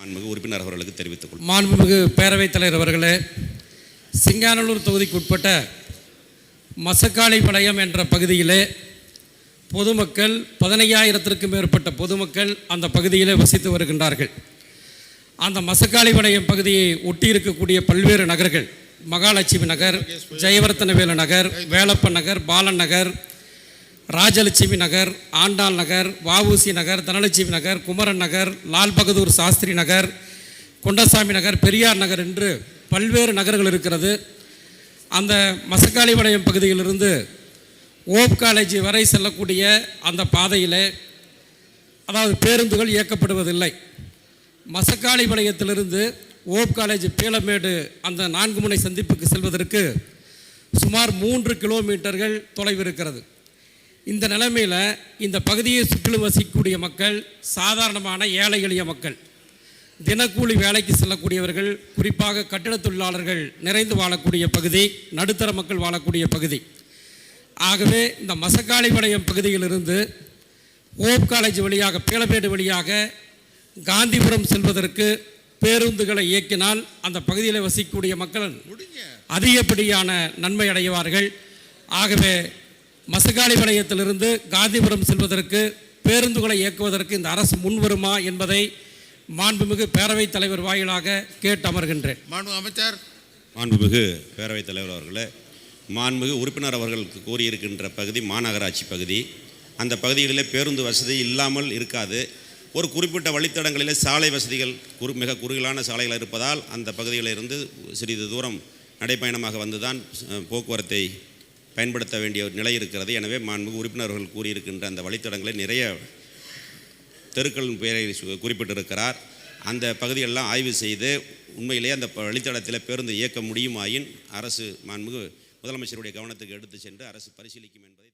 மாண்புமிகு உறுப்பினர் அவர்களுக்கு தெரிவித்துக் கொள்கிறேன் மாண்புமிகு பேரவைத் தலைவர் அவர்களே சிங்கானல்லூர் தொகுதிக்குட்பட்ட மசக்காளிபாளையம் என்ற பகுதியிலே பொதுமக்கள் பதினையாயிரத்திற்கும் மேற்பட்ட பொதுமக்கள் அந்த பகுதியிலே வசித்து வருகின்றார்கள். அந்த மசக்காளிபாளையம் பகுதியை ஒட்டி இருக்கக்கூடிய பல்வேறு நகர்கள் மகாலட்சுமி நகர் ஜெயவர்த்தனவேலு நகர் வேலப்பன் நகர் பாலன் நகர் ராஜலட்சுமி நகர் ஆண்டாள் நகர் வாவூசி நகர் தனலட்சுமி நகர் குமரன் நகர் லால் பகதூர் சாஸ்திரி நகர் கொண்டசாமி நகர் பெரியார் நகர் என்று பல்வேறு நகர்கள் இருக்கிறது. அந்த மசக்காளிபாளையம் பகுதியிலிருந்து ஓப் காலேஜ் வரை செல்லக்கூடிய அந்த பாதையில் அதாவது பேருந்துகள் இயக்கப்படுவதில்லை. மசக்காளிபாளையத்திலிருந்து ஓப் காலேஜ் பீளமேடு அந்த நான்கு முனை சந்திப்புக்கு செல்வதற்கு சுமார் மூன்று கிலோமீட்டர்கள் தொலைவு இருக்கிறது. இந்த நிலைமையில் இந்த பகுதியை சுற்றிலும் வசிக்கக்கூடிய மக்கள் சாதாரணமான ஏழை எளிய மக்கள் தினக்கூலி வேலைக்கு செல்லக்கூடியவர்கள் குறிப்பாக கட்டிடத் தொழிலாளர்கள் நிறைந்து வாழக்கூடிய பகுதி நடுத்தர மக்கள் வாழக்கூடிய பகுதி. ஆகவே இந்த மசக்காளிபாளையம் பகுதியிலிருந்து ஓப் காலேஜ் வழியாக பீளமேடு வழியாக காந்திபுரம் செல்வதற்கு பேருந்துகளை இயக்கினால் அந்த பகுதியில் வசிக்கக்கூடிய மக்கள் அதிகப்படியான நன்மை அடைவார்கள். ஆகவே மசகாலிபாளையத்திலிருந்து காந்திபுரம் செல்வதற்கு பேருந்துகளை இயக்குவதற்கு இந்த அரசு முன்வருமா என்பதை மாண்புமிகு பேரவைத் தலைவர் வாயிலாக கேட்டு அமர்கின்றேன் மாண்பு அமைச்சர். மாண்புமிகு பேரவைத் தலைவர் அவர்களே மாண்புமிகு உறுப்பினர் அவர்களுக்கு கூறியிருக்கின்ற பகுதி மாநகராட்சி பகுதி. அந்த பகுதிகளிலே பேருந்து வசதி இல்லாமல் இருக்காது. ஒரு குறிப்பிட்ட வழித்தடங்களிலே சாலை வசதிகள் குறு மிக குறுகலான சாலைகள் இருப்பதால் அந்த பகுதிகளிலிருந்து சிறிது தூரம் நடைப்பயணமாக வந்துதான் போக்குவரத்தை பயன்படுத்த வேண்டிய ஒரு நிலை இருக்கிறது. எனவே மாண்புமிகு உறுப்பினர்கள் கூறியிருக்கின்ற அந்த வழித்தடங்களை நிறைய தெருக்களின் பெயரை குறிப்பிட்டிருக்கிறார். அந்த பகுதியெல்லாம் ஆய்வு செய்து உண்மையிலேயே அந்த ப- வழித்தடத்தில் பேருந்து இயக்க முடியுமாயின் அரசு மாண்புமிகு முதலமைச்சருடைய கவனத்துக்கு எடுத்து சென்று அரசு பரிசீலிக்கும் என்பதை